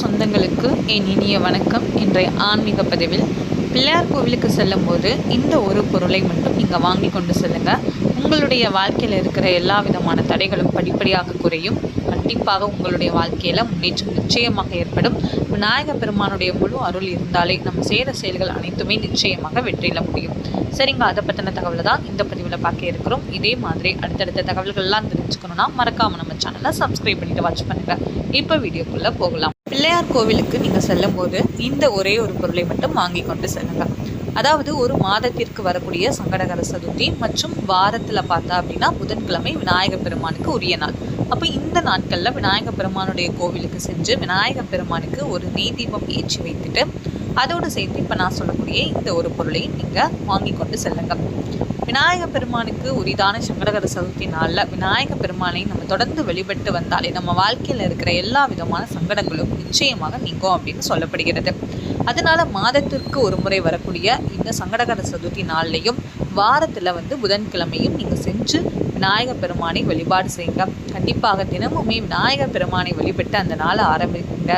சொந்தங்களுக்கு என் இனிய வணக்கம். இன்றைய ஆன்மீக பதிவில் பிள்ளையார் கோவிலுக்கு செல்லும்போது இந்த ஒரு பொருளை மட்டும் நீங்கள் வாங்கி கொண்டு செல்லுங்கள் உங்களுடைய வாழ்க்கையில் இருக்கிற எல்லா விதமான தடைகளும் படிப்படியாக குறையும். கண்டிப்பாக உங்களுடைய வாழ்க்கையில் முன்னேற்றம் நிச்சயமாக ஏற்படும். விநாயக பெருமானுடைய முழு அருள் இருந்தாலே நம்ம செய்கிற செயல்கள் அனைத்துமே நிச்சயமாக வெற்றியில முடியும். சரிங்க அதை பற்றின தகவலை தான் இந்த பதிவில் பார்க்க இருக்கிறோம். இதே மாதிரி அடுத்தடுத்த தகவல்கள்லாம் தெரிஞ்சுக்கணும்னா மறக்காமல் நம்ம சேனலை சப்ஸ்கிரைப் பண்ணிட்டு வாட்ச் பண்ணுங்கள் இப்போ வீடியோக்குள்ளே போகலாம். பிள்ளையார் கோவிலுக்கு நீங்கள் செல்லும்போது இந்த ஒரே ஒரு பொருளை மட்டும் வாங்கி கொண்டு செல்லுங்கள் அதாவது ஒரு மாதத்திற்கு வரக்கூடிய சங்கடகர சதுர்த்தி மற்றும் வாரத்தில் பார்த்தா அப்படின்னா புதன்கிழமை விநாயக பெருமானுக்கு உரிய நாள். அப்போ இந்த நாட்களில் விநாயக பெருமானுடைய கோவிலுக்கு சென்று விநாயகர் பெருமானுக்கு ஒரு நெய் தீபம் ஏற்றி வைத்துட்டு அதோடு சேர்த்து இப்போ நான் சொல்லக்கூடிய இந்த ஒரு பொருளையும் நீங்கள் வாங்கி கொண்டு செல்லுங்க. விநாயக பெருமானுக்கு உரிதான சங்கடகர சதுர்த்தி நாளில் விநாயக பெருமானை நம்ம தொடர்ந்து வழிபட்டு வந்தாலே நம்ம வாழ்க்கையில் இருக்கிற எல்லா விதமான சங்கடங்களும் நிச்சயமாக நீங்கும் அப்படின்னு சொல்லப்படுகிறது. அதனால மாதத்திற்கு ஒரு முறை வரக்கூடிய இந்த சங்கடகர சதுர்த்தி நாள்லையும் வாரத்தில் வந்து புதன்கிழமையும் நீங்கள் செஞ்சு விநாயக பெருமானை வழிபாடு செய்யுங்க. கண்டிப்பாக தினமுமே விநாயக பெருமானை வழிபட்டு அந்த நாளை ஆரம்பிக்குங்க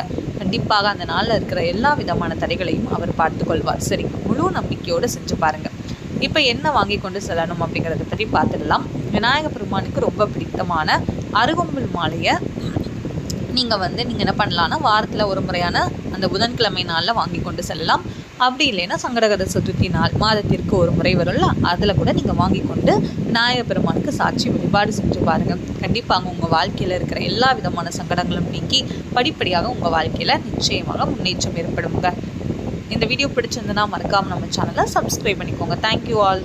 கண்டிப்பாக அந்த நாளில் இருக்கிற எல்லா விதமான தடைகளையும் அவர் பார்த்து கொள்வார் சரி முழு நம்பிக்கையோடு செஞ்சு பாருங்கள் இப்போ என்ன வாங்கி கொண்டு செல்லணும் அப்படிங்கிறத பற்றி பார்த்துடலாம். விநாயக பெருமானுக்கு ரொம்ப பிடித்தமான அருகம்புல் மாலையை நீங்கள் வந்து நீங்கள் என்ன பண்ணலான்னா வாரத்தில் ஒரு முறையான அந்த புதன்கிழமை நாளில் வாங்கி கொண்டு செல்லலாம். அப்படி இல்லைன்னா சங்கடகர சதுர்த்தி நாள் மாதத்திற்கு ஒரு முறை வரும்ல அதில் கூட நீங்கள் வாங்கி கொண்டு விநாயக பெருமானுக்கு சாட்சி வழிபாடு செஞ்சு பாருங்கள் கண்டிப்பாக உங்கள் வாழ்க்கையில் இருக்கிற எல்லா விதமான சங்கடங்களும் நீக்கி படிப்படியாக உங்கள் வாழ்க்கையில் நிச்சயமாக முன்னேற்றம் ஏற்படுங்க. இந்த வீடியோ பிடிச்சிருந்ததுன்னா மறக்காமல் நம்ம சேனலை சப்ஸ்கிரைப் பண்ணிக்கோங்க. Thank you all